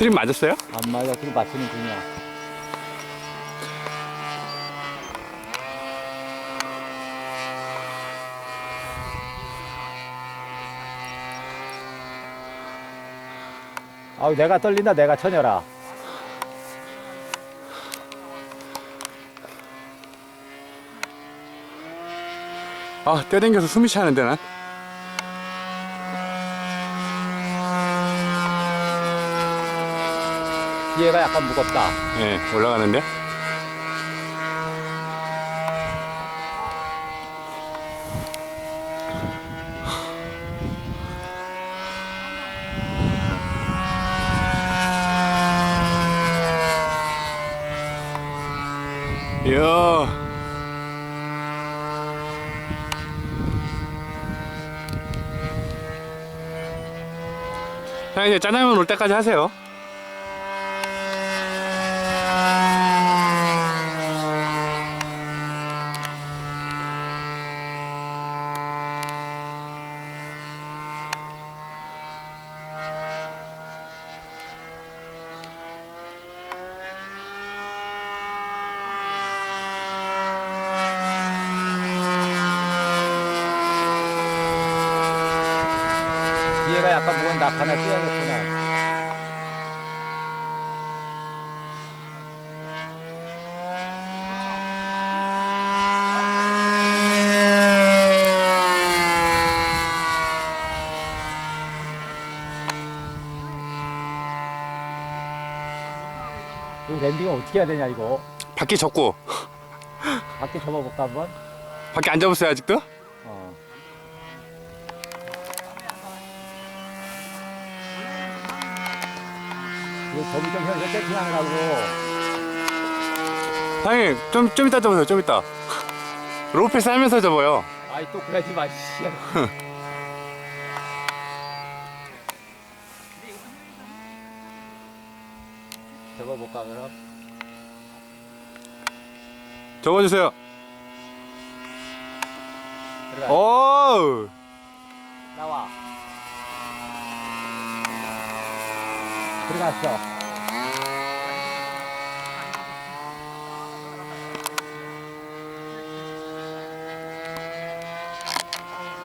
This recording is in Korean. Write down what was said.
트림 맞았어요? 안 맞아 맞추는 중이야 아우 내가 떨린다 내가 처녀라 아, 떼댕겨서 숨이 차는데 난. 뒤에가 약간 무겁다 예, 올라가는데. 이야. 자, 이제 짜장면 올 때까지 하세요. 뒤에가 약간 무거운 낙 하나 띄어졌구나 이 랜딩은 어떻게 해야 되냐 이거 바퀴 접고. 밖에 접어볼까 한번? 바퀴 안 접었어요, 아직도? 어. 거 접이 좀 현재 세팅하느라고 사장님, 좀, 좀 이따 접으세요, 좀 이따. 로페스 하면서 접어요. 아이 또 그러지 마 씨. 접어볼까 그럼? 접어주세요. 들어가 오! 나와 들어갔어